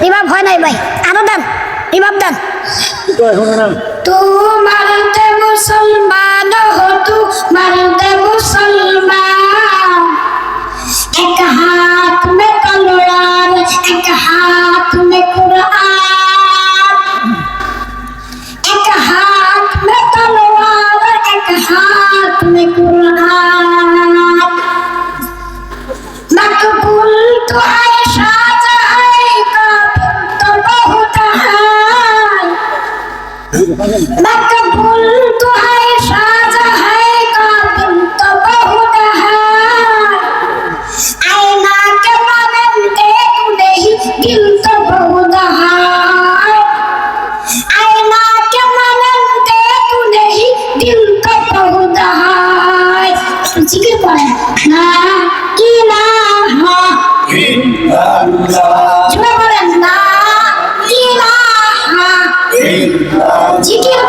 রিভাব হয় নাই ভাই। আরও দেন রিবাব দেন তোমার মুসলমান হো তু মারতে মুসলমান मकबूल तो है शाहजहां का तो बहुत है आईना के मानते तू नहीं दिल तो बहुत है आईना के मानते तू नहीं दिल तो बहुत है जिक्र करें ना इलाहा জুড়ে ইলাহা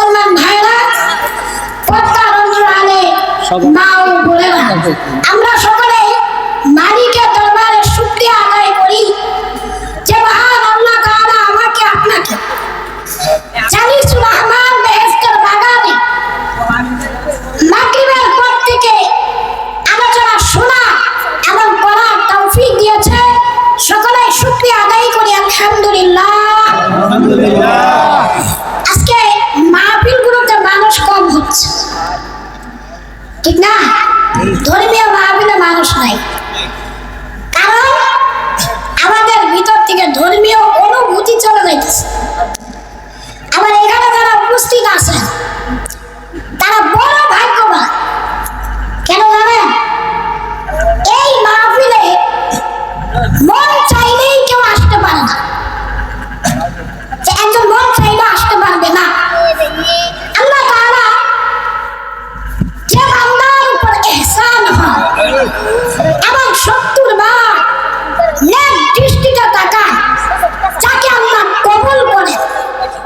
মুসলমান ভাইরা পদ্মার অন্তরালে মা ও বোনেরা আমরা সকলে মালিকের দরবারে শুক্রিয়া আদায় করি যে মহান আল্লাহ তাআলা আমাকে আপনাকে জালিসুর রহমান বেহেস্তের বাগানে মাগরিবের পর থেকে আলোচনা শোনা এবং পড়ার তৌফিক দিয়েছে। সকলে শুক্রিয়া আদায় করি আলহামদুলিল্লাহ। আজকে না, ধর্মীয় মাহফিলে মানুষ নাই। কারণ আমাদের ভিতর থেকে ধর্মীয় অনুভূতি চলে যাইতেছে। আবার এখানে যারা উপস্থিত আছেন আমার সত্তর বার ন্যাক দৃষ্টিতে তাকান যাকে আল্লাহ কবল করেন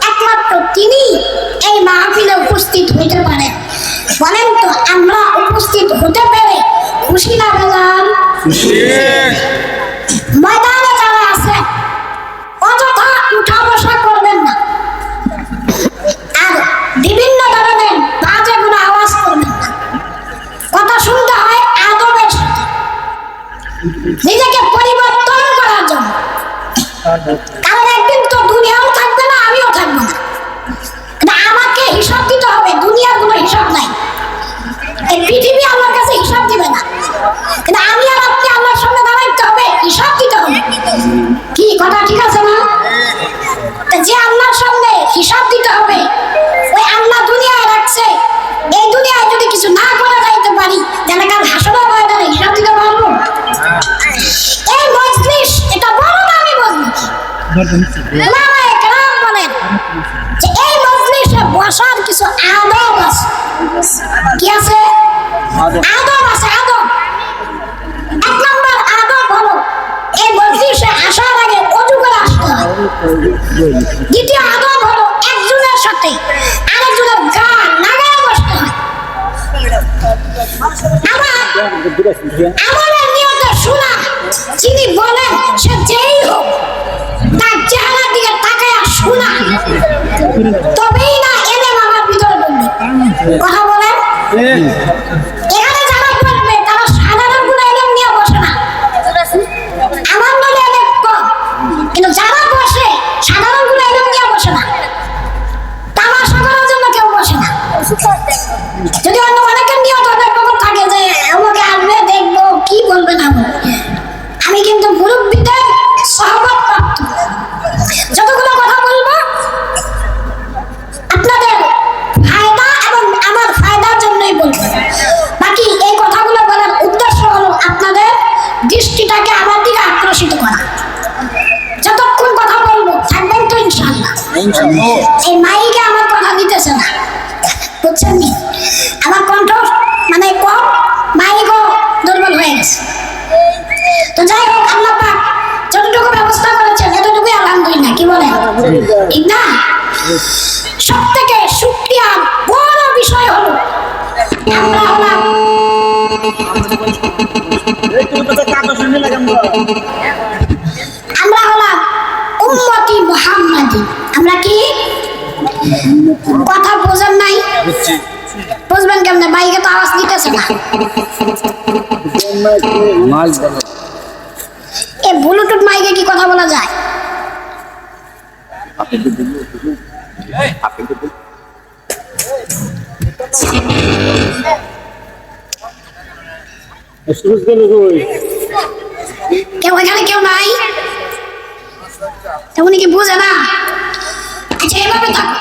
একমাত্র তিনি এই মাহফিলে উপস্থিত হইতে পারে বলেন তো আমরা উপস্থিত হতে পেরে খুশি না বেলাম? ময়দান নিজেকে পরিবর্তন করার জন্য। কারণ একদিন তো দুনিয়াও থাকবে না, আমিও থাকব না। আমাকে হিসাব দিতে হবে, দুনিয়ার কোনো হিসাব নাই। এই পৃথিবী আমার কাছে হিসাব দিবে না। কিন্তু আমি বলেন যে এই মজলিসে বসার কিছু আদব আছে কি আছে আদব আছে আদব এক নম্বর আদব হলো এই মজলিসে আসার আগে অজু করে আসতে হয় দ্বিতীয় আদব হলো একজনের সাথে আরেকজনের গা লাগায় বসতে হয় আবার আমাদের নিয়তে শোনা, যিনি বলেন, সে যেই হোক তবেই না এলেন আমার ভিতরে ঢুকবে কথা এই মাইকে আমার কথা দিতেছে না। বুঝছেন আমার কণ্ঠ মানে কম মাইকও দুর্বল হয়ে গেছে। তো যাই হোক আল্লাহ পাক যতটুকু ব্যবস্থা করেছেন এতটুকুই আলহামদুলিল্লাহ। কি বলেন? ঠিক না সব থেকে সুক্রিয়া বড় বিষয় হলো আমরা হলাম আমরা হলাম উম্মতি মুহাম্মাদি আমরা কি কথা বোঝেন নাই? বুঝবেন কেমনে? বাইকে তো আওয়াজ দিতেছে না। এ ব্লুটুথ মাইকে কি কথা বলা যায়? কেউ এখানে কেউ নাই? তেমনি কি বুঝে না? Cewek.